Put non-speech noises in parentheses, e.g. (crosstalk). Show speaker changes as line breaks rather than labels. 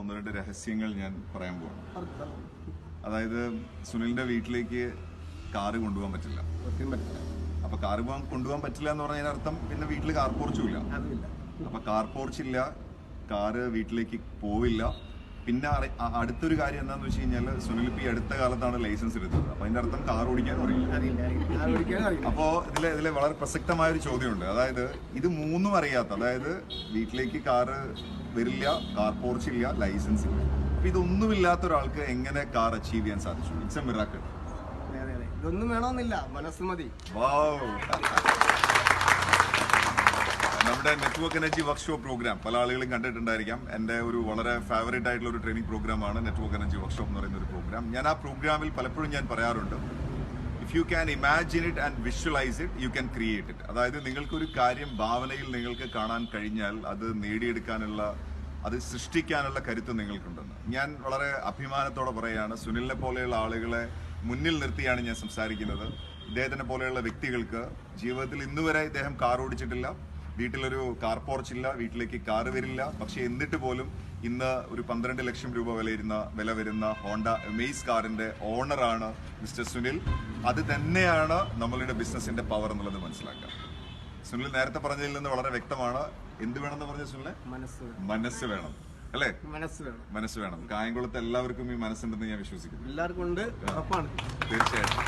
ഒന്ന് രണ്ട് രഹസ്യങ്ങൾ ഞാൻ പറയാൻ പോവാണ്. അതായത് സുനിലിന്റെ വീട്ടിലേക്ക് കാറ് കൊണ്ടുപോകാൻ പറ്റില്ല. അപ്പൊ കാറ് പോകാൻ കൊണ്ടുപോകാൻ പറ്റില്ല എന്ന് പറഞ്ഞതിന് അർത്ഥം പിന്നെ വീട്ടിൽ കാർ പോർച്ചും ഇല്ല. അപ്പൊ കാർ പോർച്ചില്ല കാറ് വീട്ടിലേക്ക് പോവില്ല. പിന്നെ അടുത്തൊരു കാര്യം എന്താന്ന് വെച്ച് കഴിഞ്ഞാൽ സുനിൽ ഇപ്പൊ ഈ അടുത്ത കാലത്താണ് ലൈസൻസ് എടുത്തത്. അപ്പൊ അതിന്റെ അർത്ഥം കാർ ഓടിക്കാനും (laughs) അറിയില്ല. അപ്പോ ഇതിലെ ഇതിലെ വളരെ പ്രസക്തമായ ഒരു ചോദ്യമുണ്ട്. അതായത് ഇത് മൂന്നും അറിയാത്ത അതായത് വീട്ടിലേക്ക് കാറ് വരില്ല കാർ പോർച്ച് ഇല്ല ലൈസൻസ് ഇല്ല. അപ്പൊ ഇതൊന്നുമില്ലാത്ത ഒരാൾക്ക് എങ്ങനെ കാർ അച്ചീവ് ചെയ്യാൻ സാധിച്ചു? ഇറ്റ്സ് എ മിറാക്കിൾ
ഇതൊന്നും വേണമെന്നില്ല. മനസ്സ് മതി.
വാവ് നമ്മുടെ നെറ്റ്വർക്ക് എനർജി വർക്ക്ഷോപ്പ് പ്രോഗ്രാം പല ആളുകളും കണ്ടിട്ടുണ്ടായിരിക്കാം. എന്റെ ഒരു വളരെ ഫേവറേറ്റ് ആയിട്ടുള്ള ഒരു ട്രെയിനിങ് പ്രോഗ്രാമാണ് നെറ്റ്വർക്ക് എനർജി വർക്ക്ഷോപ്പ് എന്ന് പറയുന്ന ഒരു പ്രോഗ്രാം ഞാൻ ആ പ്രോഗ്രാമിൽ പലപ്പോഴും ഞാൻ പറയാറുണ്ട് if you can imagine it and visualise it you can create it അതായത് നിങ്ങൾക്കൊരു കാര്യം ഭാവനയിൽ നിങ്ങൾക്ക് കാണാൻ കഴിഞ്ഞാൽ അത് നേടിയെടുക്കാനുള്ള അത് സൃഷ്ടിക്കാനുള്ള കരുത്ത് നിങ്ങൾക്കുണ്ടെന്ന്. ഞാൻ വളരെ അഭിമാനത്തോടെ പറയുകയാണ് സുനിലിനെ പോലെയുള്ള ആളുകളെ മുന്നിൽ നിർത്തിയാണ് ഞാൻ സംസാരിക്കുന്നത്. ഇദ്ദേഹത്തിനെ പോലെയുള്ള വ്യക്തികൾക്ക് ജീവിതത്തിൽ ഇന്നുവരെ ഇദ്ദേഹം കാർ ഓടിച്ചിട്ടില്ല വീട്ടിലൊരു കാർ പോർച്ച് ഇല്ല വീട്ടിലേക്ക് കാർ വരില്ല. പക്ഷെ എന്നിട്ട് പോലും ഇന്ന് ഒരു പന്ത്രണ്ട് ലക്ഷം രൂപ വിലയിരുന്ന വില വരുന്ന ഹോണ്ട മെയ്സ് കാറിന്റെ ഓണറാണ് മിസ്റ്റർ സുനിൽ. അത് തന്നെയാണ് നമ്മളുടെ ബിസിനസിന്റെ പവർ എന്നുള്ളത് മനസ്സിലാക്കുക. സുനിൽ നേരത്തെ പറഞ്ഞതിൽ നിന്ന് വളരെ വ്യക്തമാണ്. എന്ത് വേണമെന്ന് പറഞ്ഞ സുനിലെ?
മനസ്സ് വേണം.
മനസ്സ് വേണം. അല്ലേ?
മനസ്സ് വേണം.
മനസ്സ് വേണം. കായംകുളത്ത് എല്ലാവർക്കും ഈ മനസ്സുണ്ടെന്ന് ഞാൻ വിശ്വസിക്കുന്നു.
എല്ലാവർക്കും ഉണ്ട്.
തീർച്ചയായിട്ടും.